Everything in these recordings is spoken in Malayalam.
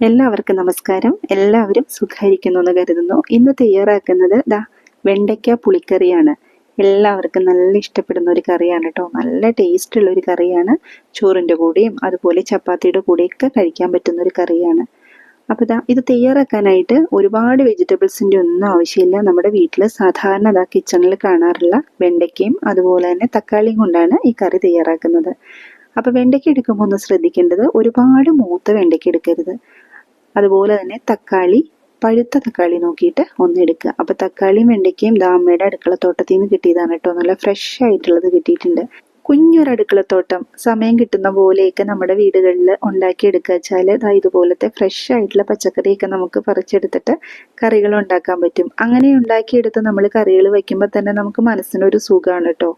എല്ലാവർക്കും നമസ്കാരം. എല്ലാവരും സുഖായിരിക്കുന്നു എന്ന് കരുതുന്നു. ഇന്ന് തയ്യാറാക്കുന്നത് ദാ വെണ്ടയ്ക്ക പുളിക്കറിയാണ്. എല്ലാവർക്കും നല്ല ഇഷ്ടപ്പെടുന്ന ഒരു കറിയാണ് കേട്ടോ. നല്ല ടേസ്റ്റ് ഉള്ള ഒരു കറിയാണ്. ചോറിന്റെ കൂടെയും അതുപോലെ ചപ്പാത്തിയുടെ കൂടെയൊക്കെ കഴിക്കാൻ പറ്റുന്ന ഒരു കറിയാണ്. അപ്പോൾ ഇതാ ഇത് തയ്യാറാക്കാനായിട്ട് ഒരുപാട് വെജിറ്റബിൾസിന്റെ ഒന്നും ആവശ്യമില്ല. നമ്മുടെ വീട്ടിൽ സാധാരണ ഇതാ കിച്ചണിൽ കാണാറുള്ള വെണ്ടയ്ക്കയും അതുപോലെ തന്നെ തക്കാളിയും കൊണ്ടാണ് ഈ കറി തയ്യാറാക്കുന്നത്. അപ്പോൾ വെണ്ടയ്ക്ക എടുക്കുമ്പോൾ ഒന്ന് ശ്രദ്ധിക്കേണ്ടത് ഒരുപാട് മൂത്ത വെണ്ടയ്ക്ക എടുക്കരുത്. അതുപോലെ തന്നെ തക്കാളി പഴുത്ത തക്കാളി നോക്കിയിട്ട് ഒന്ന് എടുക്കുക. അപ്പോൾ തക്കാളിയും വെണ്ടയ്ക്കയും ദാമ്മയുടെ അടുക്കളത്തോട്ടത്തിൽ നിന്ന് കിട്ടിയതാണ് കേട്ടോ. നല്ല ഫ്രഷ് ആയിട്ടുള്ളത് കിട്ടിയിട്ടുണ്ട്. കുഞ്ഞൊരു അടുക്കളത്തോട്ടം സമയം കിട്ടുന്ന പോലെയൊക്കെ നമ്മുടെ വീടുകളിൽ ഉണ്ടാക്കിയെടുക്കുക വെച്ചാൽ ഇതാ ഇതുപോലത്തെ ഫ്രഷ് ആയിട്ടുള്ള പച്ചക്കറിയൊക്കെ നമുക്ക് പറിച്ചെടുത്തിട്ട് കറികൾ ഉണ്ടാക്കാൻ പറ്റും. അങ്ങനെ ഉണ്ടാക്കിയെടുത്ത് നമ്മൾ കറികൾ വയ്ക്കുമ്പോൾ തന്നെ നമുക്ക് മനസ്സിനൊരു സുഖമാണ് കേട്ടോ.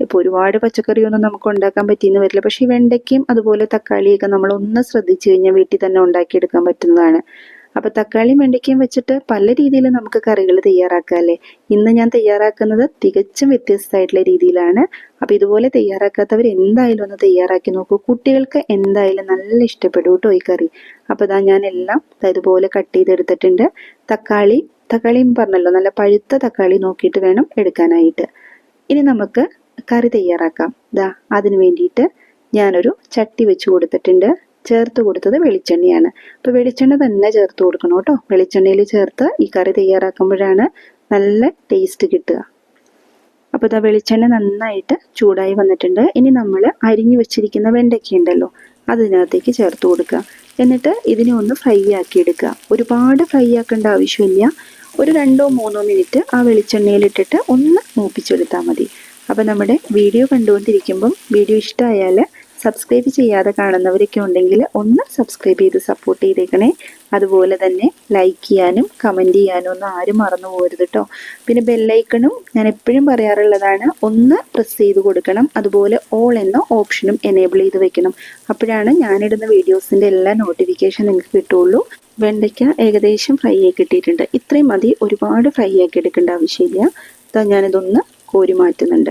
ഇപ്പോൾ ഒരുപാട് പച്ചക്കറിയൊന്നും നമുക്ക് ഉണ്ടാക്കാൻ പറ്റിയെന്ന് വരില്ല. പക്ഷേ ഈ വെണ്ടയ്ക്കയും അതുപോലെ തക്കാളിയൊക്കെ നമ്മൾ ഒന്ന് ശ്രദ്ധിച്ചു കഴിഞ്ഞാൽ വീട്ടിൽ തന്നെ ഉണ്ടാക്കിയെടുക്കാൻ പറ്റുന്നതാണ്. അപ്പോൾ തക്കാളിയും വെണ്ടയ്ക്കയും വെച്ചിട്ട് പല രീതിയിൽ നമുക്ക് കറികൾ തയ്യാറാക്കാം അല്ലേ? ഇന്ന് ഞാൻ തയ്യാറാക്കുന്നത് തികച്ചും വ്യത്യസ്തമായിട്ടുള്ള രീതിയിലാണ്. അപ്പോൾ ഇതുപോലെ തയ്യാറാക്കാത്തവർ എന്തായാലും ഒന്ന് തയ്യാറാക്കി നോക്കൂ. കുട്ടികൾക്ക് എന്തായാലും നല്ല ഇഷ്ടപ്പെടും കേട്ടോ ഈ കറി. അപ്പോൾ ഇതാ ഞാൻ എല്ലാം ഇതുപോലെ കട്ട് ചെയ്തെടുത്തിട്ടുണ്ട്. തക്കാളി തക്കാളിയും പറഞ്ഞല്ലോ നല്ല പഴുത്ത തക്കാളി നോക്കിയിട്ട് വേണം എടുക്കാനായിട്ട്. ഇനി നമുക്ക് കറി തയ്യാറാക്കാം. ദാ അതിന് വേണ്ടിയിട്ട് ഞാനൊരു ചട്ടി വെച്ച് കൊടുത്തിട്ടുണ്ട്. ചേർത്ത് കൊടുത്തത് വെളിച്ചെണ്ണയാണ്. അപ്പോൾ വെളിച്ചെണ്ണ തന്നെ ചേർത്ത് കൊടുക്കണം കേട്ടോ. വെളിച്ചെണ്ണയിൽ ചേർത്ത് ഈ കറി തയ്യാറാക്കുമ്പോഴാണ് നല്ല ടേസ്റ്റ് കിട്ടുക. അപ്പോൾ ഇതാ വെളിച്ചെണ്ണ നന്നായിട്ട് ചൂടായി വന്നിട്ടുണ്ട്. ഇനി നമ്മൾ അരിഞ്ഞു വെച്ചിരിക്കുന്ന വെണ്ടയ്ക്ക ഉണ്ടല്ലോ അതിനകത്തേക്ക് ചേർത്ത് കൊടുക്കുക. എന്നിട്ട് ഇതിനെ ഒന്ന് ഫ്രൈ ആക്കി എടുക്കുക. ഒരുപാട് ഫ്രൈ ആക്കേണ്ട ആവശ്യമില്ല. ഒരു രണ്ടോ മൂന്നോ മിനിറ്റ് ആ വെളിച്ചെണ്ണയിലിട്ടിട്ട് ഒന്ന് മൂപ്പിച്ചെടുത്താൽ മതി. അപ്പോൾ നമ്മുടെ വീഡിയോ കണ്ടുകൊണ്ടിരിക്കുമ്പം വീഡിയോ ഇഷ്ടമായാൽ സബ്സ്ക്രൈബ് ചെയ്യാതെ കാണുന്നവരൊക്കെ ഉണ്ടെങ്കിൽ ഒന്ന് സബ്സ്ക്രൈബ് ചെയ്ത് സപ്പോർട്ട് ചെയ്തേക്കണേ. അതുപോലെ തന്നെ ലൈക്ക് ചെയ്യാനും കമന്റ് ചെയ്യാനും ഒന്നും ആരും മറന്നു പോകരുത് കേട്ടോ പിന്നെ ബെല്ലൈക്കണും ഞാൻ എപ്പോഴും പറയാറുള്ളതാണ് ഒന്ന് പ്രസ് ചെയ്ത് കൊടുക്കണം. അതുപോലെ ഓൾ എന്ന ഓപ്ഷനും എനേബിൾ ചെയ്ത് വെക്കണം. അപ്പോഴാണ് ഞാനിടുന്ന വീഡിയോസിന്റെ എല്ലാ നോട്ടിഫിക്കേഷൻ നിങ്ങൾക്ക് കിട്ടുള്ളൂ വെണ്ടയ്ക്ക ഏകദേശം ഫ്രൈ ആയി കിട്ടിയിട്ടുണ്ട്. ഇത്രയും മതി. ഒരുപാട് ഫ്രൈ ആക്കി എടുക്കേണ്ട ആവശ്യമില്ല. ഞാനിതൊന്ന് കോരി മാറ്റുന്നുണ്ട്.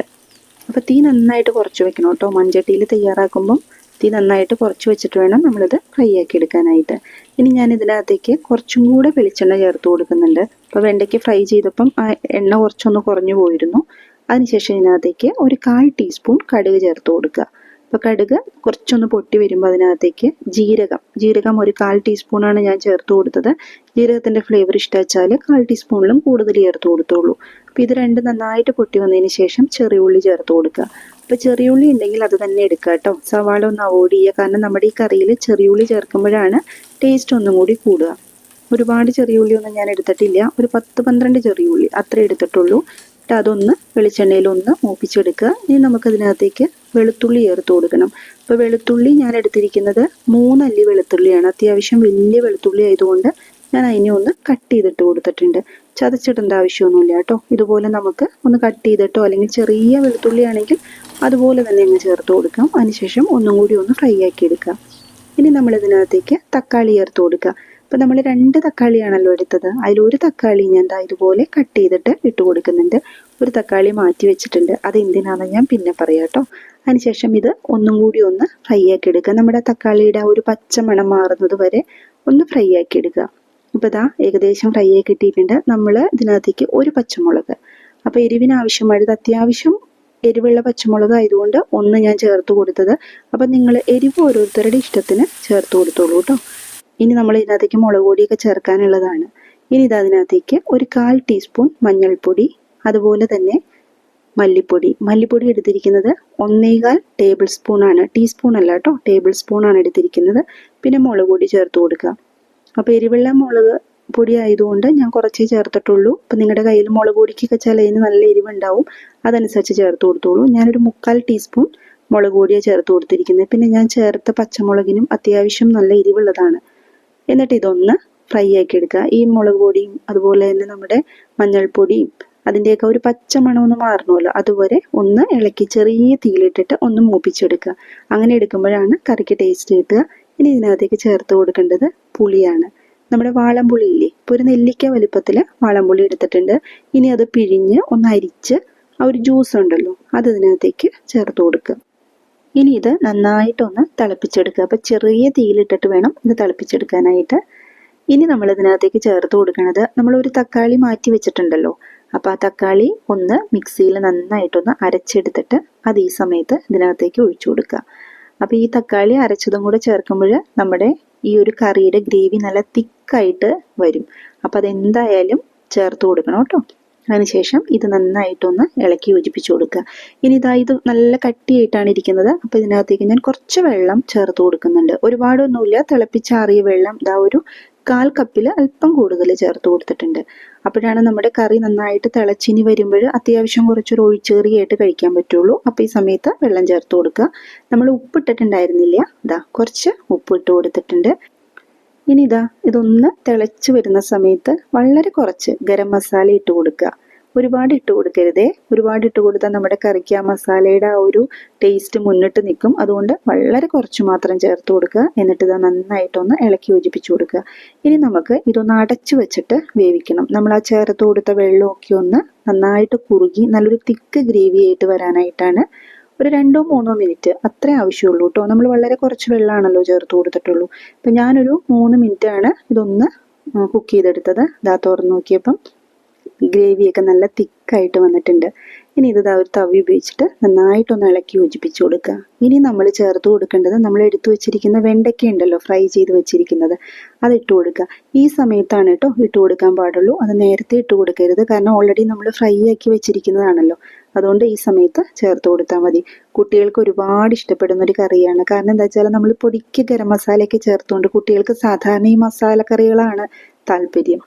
അപ്പോൾ തീ നന്നായിട്ട് കുറച്ച് വെക്കണം കേട്ടോ. മൺചട്ടിയിൽ തയ്യാറാക്കുമ്പം തീ നന്നായിട്ട് കുറച്ച് വെച്ചിട്ട് വേണം നമ്മളിത് ഫ്രൈ ആക്കി എടുക്കാനായിട്ട്. ഇനി ഞാൻ ഇതിനകത്തേക്ക് കുറച്ചും കൂടെ വെളിച്ചെണ്ണ ചേർത്ത് കൊടുക്കുന്നുണ്ട്. അപ്പോൾ വെണ്ടയ്ക്ക് ഫ്രൈ ചെയ്തപ്പം ആ എണ്ണ കുറച്ചൊന്ന് കുറഞ്ഞു പോയിരുന്നു. അതിനുശേഷം ഇതിനകത്തേക്ക് ഒരു കാൽ ടീസ്പൂൺ കടുക് ചേർത്ത് കൊടുക്കുക. അപ്പോൾ കടുക് കുറച്ചൊന്ന് പൊട്ടി വരുമ്പോൾ അതിനകത്തേക്ക് ജീരകം. ജീരകം ഒരു കാൽ ടീസ്പൂണാണ് ഞാൻ ചേർത്ത് കൊടുത്തത്. ജീരകത്തിന്റെ ഫ്ലേവർ ഇഷ്ടവെച്ചാൽ കാൽ ടീസ്പൂണിലും കൂടുതൽ ചേർത്ത് കൊടുത്തോളൂ. അപ്പോൾ ഇത് രണ്ട് നന്നായിട്ട് പൊട്ടി വന്നതിന് ശേഷം ചെറിയ ഉള്ളി ചേർത്ത് കൊടുക്കുക. അപ്പോൾ ചെറിയ ഉള്ളി ഉണ്ടെങ്കിൽ അത് തന്നെ എടുക്കുക കേട്ടോ. സവാള ഒന്ന് അവോയ്ഡ് ചെയ്യുക. കാരണം നമ്മുടെ ഈ കറിയിൽ ചെറിയ ഉള്ളി ചേർക്കുമ്പോഴാണ് ടേസ്റ്റ് ഒന്നും കൂടി കൂടുക. ഒരുപാട് ചെറിയ ഉള്ളി ഒന്നും ഞാൻ എടുത്തിട്ടില്ല. ഒരു പത്ത് പന്ത്രണ്ട് ചെറിയ ഉള്ളി അത്രേ എടുത്തിട്ടുള്ളൂ. അതൊന്ന് വെളിച്ചെണ്ണയിൽ ഒന്ന് മൂപ്പിച്ചെടുക്കുക. ഇനി നമുക്കതിനകത്തേക്ക് വെളുത്തുള്ളി ചേർത്ത് കൊടുക്കണം. അപ്പോൾ വെളുത്തുള്ളി ഞാൻ എടുത്തിരിക്കുന്നത് മൂന്നല്ലി വെളുത്തുള്ളിയാണ്. അത്യാവശ്യം വലിയ വെളുത്തുള്ളി ആയതുകൊണ്ട് ഞാൻ അതിനെ ഒന്ന് കട്ട് ചെയ്തിട്ട് കൊടുത്തിട്ടുണ്ട്. ചതച്ചിടേണ്ട ആവശ്യമൊന്നുമില്ല കേട്ടോ. ഇതുപോലെ നമുക്ക് ഒന്ന് കട്ട് ചെയ്തിട്ടോ അല്ലെങ്കിൽ ചെറിയ വെളുത്തുള്ളി ആണെങ്കിൽ അതുപോലെ തന്നെ അങ്ങ് ചേർത്ത് കൊടുക്കാം. അതിനുശേഷം ഒന്നും കൂടി ഒന്ന് ഫ്രൈ ആക്കി എടുക്കാം. ഇനി നമ്മൾ ഇതിനകത്തേക്ക് തക്കാളി ചേർത്ത് കൊടുക്കുക. അപ്പോൾ നമ്മൾ രണ്ട് തക്കാളിയാണല്ലോ എടുത്തത്. അതിലൊരു തക്കാളി ഞാൻ ഇതുപോലെ കട്ട് ചെയ്തിട്ട് ഇട്ട് കൊടുക്കുന്നുണ്ട്. ഒരു തക്കാളി മാറ്റി വെച്ചിട്ടുണ്ട്. അത് എന്തിനാണെന്ന് ഞാൻ പിന്നെ പറയാം കേട്ടോ. അതിനുശേഷം ഇത് ഒന്നും കൂടി ഒന്ന് ഫ്രൈ ആക്കി എടുക്കുക. നമ്മുടെ തക്കാളിയുടെ ആ ഒരു പച്ച മണം മാറുന്നത് വരെ ഒന്ന് ഫ്രൈ ആക്കി എടുക്കുക. ഇപ്പോൾ ഇതാ ഏകദേശം ഫ്രൈ ആയി കിട്ടിയിട്ടുണ്ട്. നമ്മൾ ഇതിനകത്തേക്ക് ഒരു പച്ചമുളക്. അപ്പോൾ എരിവിന് ആവശ്യമായത് അത്യാവശ്യം എരിവുള്ള പച്ചമുളക് ആയതുകൊണ്ട് ഒന്ന് ഞാൻ ചേർത്ത് കൊടുത്തത്. അപ്പം നിങ്ങൾ എരിവ് ഓരോരുത്തരുടെ ഇഷ്ടത്തിന് ചേർത്ത് കൊടുത്തോളൂ കേട്ടോ. ഇനി നമ്മൾ ഇതിനകത്തേക്ക് മുളക് പൊടിയൊക്കെ ചേർക്കാനുള്ളതാണ്. ഇനി ഇത് അതിനകത്തേക്ക് ഒരു കാൽ ടീസ്പൂൺ മഞ്ഞൾപ്പൊടി അതുപോലെ തന്നെ മല്ലിപ്പൊടി. മല്ലിപ്പൊടി എടുത്തിരിക്കുന്നത് ഒന്നേകാൽ ടേബിൾ സ്പൂൺ ആണ്. ടീസ്പൂൺ അല്ല കേട്ടോ ടേബിൾ സ്പൂൺ ആണ് എടുത്തിരിക്കുന്നത്. പിന്നെ മുളക് പൊടി ചേർത്ത് കൊടുക്കുക. അപ്പോൾ എരിവെള്ള മുളക് പൊടി ആയതുകൊണ്ട് ഞാൻ കുറച്ചേ ചേർത്തിട്ടുള്ളൂ. അപ്പം നിങ്ങളുടെ കയ്യിൽ മുളക് പൊടിക്കൊക്കെ ചിലതിന് നല്ല എരിവുണ്ടാവും. അതനുസരിച്ച് ചേർത്ത് കൊടുത്തോളൂ. ഞാനൊരു മുക്കാൽ ടീസ്പൂൺ മുളക് പൊടിയാണ് ചേർത്ത് കൊടുത്തിരിക്കുന്നത്. പിന്നെ ഞാൻ ചേർത്ത പച്ചമുളകിനും അത്യാവശ്യം നല്ല എരിവുള്ളതാണ്. എന്നിട്ട് ഇതൊന്ന് ഫ്രൈ ആക്കി എടുക്കുക. ഈ മുളക് പൊടിയും അതുപോലെ തന്നെ നമ്മുടെ മഞ്ഞൾപ്പൊടിയും അതിന്റെയൊക്കെ ഒരു പച്ച മണമൊന്ന് മാറണമല്ലോ. അതുവരെ ഒന്ന് ഇളക്കി ചെറിയ തീയിലിട്ടിട്ട് ഒന്ന് മൂപ്പിച്ചെടുക്കുക. അങ്ങനെ എടുക്കുമ്പോഴാണ് കറിക്ക് ടേസ്റ്റ് കിട്ടുക. ഇനി ഇതിനകത്തേക്ക് ചേർത്ത് കൊടുക്കേണ്ടത് പുളിയാണ്. നമ്മുടെ വാളംപുളി ഇല്ലേ? ഇപ്പോൾ ഒരു നെല്ലിക്ക വലിപ്പത്തിൽ വാളംപുളി എടുത്തിട്ടുണ്ട്. ഇനി അത് പിഴിഞ്ഞ് ഒന്ന് അരിച്ച് ആ ഒരു ജ്യൂസ് ഉണ്ടല്ലോ അത് ഇതിനകത്തേക്ക് ചേർത്ത് കൊടുക്കുക. ഇനി ഇത് നന്നായിട്ടൊന്ന് തിളപ്പിച്ചെടുക്കുക. അപ്പോൾ ചെറിയ തീയിലിട്ടിട്ട് വേണം ഇത് തിളപ്പിച്ചെടുക്കാനായിട്ട്. ഇനി നമ്മൾ ഇതിനകത്തേക്ക് ചേർത്ത് കൊടുക്കണത് നമ്മൾ ഒരു തക്കാളി മാറ്റി വെച്ചിട്ടുണ്ടല്ലോ അപ്പോൾ ആ തക്കാളി ഒന്ന് മിക്സിയിൽ നന്നായിട്ടൊന്ന് അരച്ചെടുത്തിട്ട് അത് ഈ സമയത്ത് ഇതിനകത്തേക്ക് ഒഴിച്ചു കൊടുക്കുക. അപ്പോൾ ഈ തക്കാളി അരച്ചതും കൂടെ ചേർക്കുമ്പോൾ നമ്മുടെ ഈ ഒരു കറിയുടെ ഗ്രേവി നല്ല തിക്കായിട്ട് വരും. അപ്പോൾ അതെന്തായാലും ചേർത്ത് കൊടുക്കണം കേട്ടോ. അതിനുശേഷം ഇത് നന്നായിട്ടൊന്ന് ഇളക്കി യോജിപ്പിച്ചു കൊടുക്കുക. ഇനി ഇതാ ഇത് നല്ല കട്ടിയായിട്ടാണ് ഇരിക്കുന്നത്. അപ്പോൾ ഇതിനകത്തേക്ക് ഞാൻ കുറച്ച് വെള്ളം ചേർത്ത് കൊടുക്കുന്നുണ്ട്. ഒരുപാടൊന്നുമില്ല. തിളപ്പിച്ചാറിയ വെള്ളം ഇതാ ഒരു കാൽ കപ്പിൽ അല്പം കൂടുതൽ ചേർത്ത് കൊടുത്തിട്ടുണ്ട്. അപ്പോഴാണ് നമ്മുടെ കറി നന്നായിട്ട് തിളച്ചിനി വരുമ്പോൾ അത്യാവശ്യം കുറച്ചൊരു ഒഴിച്ചേറിയായിട്ട് കഴിക്കാൻ പറ്റുള്ളൂ. അപ്പോൾ ഈ സമയത്ത് വെള്ളം ചേർത്ത് കൊടുക്കുക. നമ്മൾ ഉപ്പിട്ടിട്ടുണ്ടായിരുന്നില്ല. ഇതാ കുറച്ച് ഉപ്പ് ഇട്ട് കൊടുത്തിട്ടുണ്ട്. ഇനി ഇതാ ഇതൊന്ന് തിളച്ച് വരുന്ന സമയത്ത് വളരെ കുറച്ച് ഗരം മസാല ഇട്ട് കൊടുക്കുക. ഒരുപാട് ഇട്ട് കൊടുക്കരുതേ. ഒരുപാട് ഇട്ട് കൊടുത്താൽ നമ്മുടെ കറിക്ക് ആ മസാലയുടെ ആ ഒരു ടേസ്റ്റ് മുന്നിട്ട് നിൽക്കും അതുകൊണ്ട് വളരെ കുറച്ച് മാത്രം ചേർത്ത് കൊടുക്കുക. എന്നിട്ട് ഇത് നന്നായിട്ടൊന്ന് ഇളക്കി യോജിപ്പിച്ച് കൊടുക്കുക. ഇനി നമുക്ക് ഇതൊന്ന് അടച്ചു വെച്ചിട്ട് വേവിക്കണം. നമ്മൾ ആ ചേർത്ത് കൊടുത്ത വെള്ളമൊക്കെ ഒന്ന് നന്നായിട്ട് കുറുകി നല്ലൊരു തിക്ക് ഗ്രേവി ആയിട്ട് വരാനായിട്ടാണ് ഒരു രണ്ടോ മൂന്നോ മിനിറ്റ് അത്രേ ആവശ്യമുള്ളൂ കേട്ടോ. നമ്മൾ വളരെ കുറച്ച് വെള്ളമാണല്ലോ ചേർത്ത് കൊടുത്തിട്ടുള്ളൂ. അപ്പം ഞാനൊരു മൂന്ന് മിനിറ്റാണ് ഇതൊന്ന് കുക്ക് ചെയ്തെടുത്തത്. ഇതാ തുറന്ന് നോക്കിയപ്പം ഗ്രേവിയൊക്കെ നല്ല തിക്കായിട്ട് വന്നിട്ടുണ്ട്. ഇനി ഇത് ഒരു തവി ഉപയോഗിച്ചിട്ട് നന്നായിട്ടൊന്ന് ഇളക്കി യോജിപ്പിച്ച് കൊടുക്കുക. ഇനി നമ്മൾ ചേർത്ത് കൊടുക്കേണ്ടത് നമ്മൾ എടുത്തു വെച്ചിരിക്കുന്ന വെണ്ടയ്ക്ക ഉണ്ടല്ലോ ഫ്രൈ ചെയ്ത് വെച്ചിരിക്കുന്നത് അത് ഇട്ട് കൊടുക്കുക. ഈ സമയത്താണ് കേട്ടോ ഇട്ട് കൊടുക്കാൻ പാടുള്ളൂ. അത് നേരത്തെ ഇട്ട് കൊടുക്കരുത്. കാരണം ഓൾറെഡി നമ്മൾ ഫ്രൈ ആക്കി വെച്ചിരിക്കുന്നതാണല്ലോ. അതുകൊണ്ട് ഈ സമയത്ത് ചേർത്ത് കൊടുത്താൽ മതി. കുട്ടികൾക്ക് ഒരുപാട് ഇഷ്ടപ്പെടുന്ന ഒരു കറിയാണ്. കാരണം എന്താ വെച്ചാൽ നമ്മൾ പൊടിക്ക് ഗരം മസാലയൊക്കെ ചേർത്തുകൊണ്ട് കുട്ടികൾക്ക് സാധാരണ ഈ മസാല കറികളാണ് താല്പര്യം.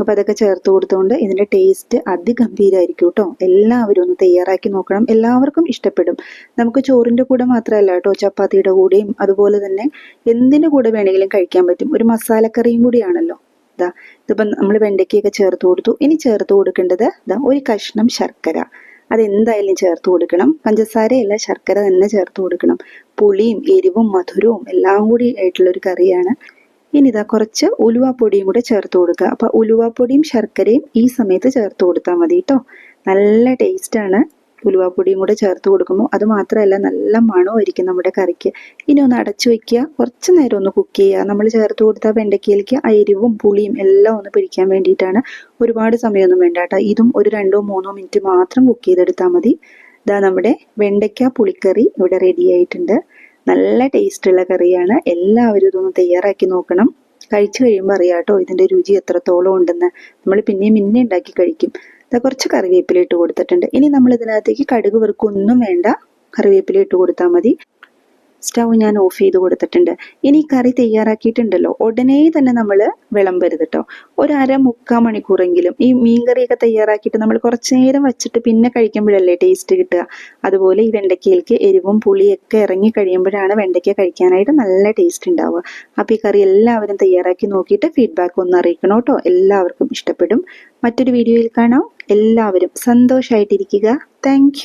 അപ്പോൾ അതൊക്കെ ചേർത്ത് കൊടുത്തുകൊണ്ട് ഇതിന്റെ ടേസ്റ്റ് അതിഗംഭീരമായിരിക്കും കേട്ടോ എല്ലാവരും ഒന്ന് തയ്യാറാക്കി നോക്കണം. എല്ലാവർക്കും ഇഷ്ടപ്പെടും. നമുക്ക് ചോറിന്റെ കൂടെ മാത്രമല്ല കേട്ടോ ചപ്പാത്തിയുടെ കൂടെയും അതുപോലെ തന്നെ എന്തിന്റെ കൂടെ വേണമെങ്കിലും കഴിക്കാൻ പറ്റും. ഒരു മസാലക്കറിയും കൂടിയാണല്ലോ. ഇതാ ഇതിപ്പം നമ്മൾ വെണ്ടയ്ക്കൊക്കെ ചേർത്ത് കൊടുത്തു. ഇനി ചേർത്ത് കൊടുക്കേണ്ടത് ഇതാ ഒരു കഷ്ണം ശർക്കര. അതെന്തായാലും ചേർത്ത് കൊടുക്കണം. പഞ്ചസാരയല്ല ശർക്കര തന്നെ ചേർത്ത് കൊടുക്കണം. പുളിയും എരിവും മധുരവും എല്ലാം കൂടി ആയിട്ടുള്ള ഒരു കറിയാണ്. ഇനി ഇതാ കുറച്ച് ഉലുവാപ്പൊടിയും കൂടെ ചേർത്ത് കൊടുക്കുക. അപ്പൊ ഉലുവാപ്പൊടിയും ശർക്കരയും ഈ സമയത്ത് ചേർത്ത് കൊടുത്താൽ മതി കേട്ടോ നല്ല ടേസ്റ്റ് ടേസ്റ്റാണ് ഉലുവാപ്പൊടിയും കൂടെ ചേർത്ത് കൊടുക്കുമ്പോൾ അത് മാത്രമല്ല നല്ല മണമായിരിക്കും നമ്മുടെ കറിക്ക്. ഇനി ഒന്ന് അടച്ചു വെക്കുക. കുറച്ച് നേരം ഒന്ന് കുക്ക് ചെയ്യുക. നമ്മൾ ചേർത്ത് കൊടുത്ത വെണ്ടയ്ക്കയിലേക്ക് അരിവും പുളിയും എല്ലാം ഒന്ന് പിടിക്കാൻ വേണ്ടിയിട്ടാണ് ഒരുപാട് സമയമൊന്നും വേണ്ട കേട്ടോ ഇതും ഒരു രണ്ടോ മൂന്നോ മിനിറ്റ് മാത്രം കുക്ക് ചെയ്തെടുത്താൽ മതി. ഇതാ നമ്മുടെ വെണ്ടയ്ക്ക പുളിക്കറി ഇവിടെ റെഡി ആയിട്ടുണ്ട്. നല്ല ടേസ്റ്റുള്ള കറിയാണ്. എല്ലാവരും ഇതൊന്ന് തയ്യാറാക്കി നോക്കണം. കഴിച്ചു കഴിയുമ്പോൾ അറിയാം കേട്ടോ ഇതിന്റെ രുചി എത്രത്തോളം ഉണ്ടെന്ന്. നമ്മൾ പിന്നെയും പിന്നെ ഉണ്ടാക്കി കഴിക്കും. കുറച്ച് കറിവേപ്പില ഇട്ട് കൊടുത്തിട്ടുണ്ട്. ഇനി നമ്മൾ ഇതിനകത്തേക്ക് കടുക് വെറുക്കൊന്നും വേണ്ട. കറിവേപ്പില ഇട്ട് കൊടുത്താൽ മതി. സ്റ്റൗ ഞാൻ ഓഫ് ചെയ്ത് കൊടുത്തിട്ടുണ്ട്. ഇനി കറി തയ്യാറാക്കിയിട്ടുണ്ടല്ലോ. ഉടനെ തന്നെ നമ്മൾ വിളമ്പരുത് കേട്ടോ ഒരു അര മുക്കാൽ മണിക്കൂറെങ്കിലും ഈ മീൻ കറിയൊക്കെ തയ്യാറാക്കിയിട്ട് നമ്മൾ കുറച്ച് നേരം വെച്ചിട്ട് പിന്നെ കഴിക്കുമ്പോഴല്ലേ ടേസ്റ്റ് കിട്ടുക. അതുപോലെ ഈ വെണ്ടയ്ക്കയിലേക്ക് എരിവും പുളിയൊക്കെ ഇറങ്ങി കഴിയുമ്പോഴാണ് വെണ്ടയ്ക്ക കഴിക്കാനായിട്ട് നല്ല ടേസ്റ്റ് ഉണ്ടാവുക. അപ്പോൾ ഈ കറി എല്ലാവരും തയ്യാറാക്കി നോക്കിയിട്ട് ഫീഡ്ബാക്ക് ഒന്ന് അറിയിക്കണം കേട്ടോ എല്ലാവർക്കും ഇഷ്ടപ്പെടും. മറ്റൊരു വീഡിയോയിൽ കാണാം. എല്ലാവരും സന്തോഷമായിട്ടിരിക്കുക താങ്ക്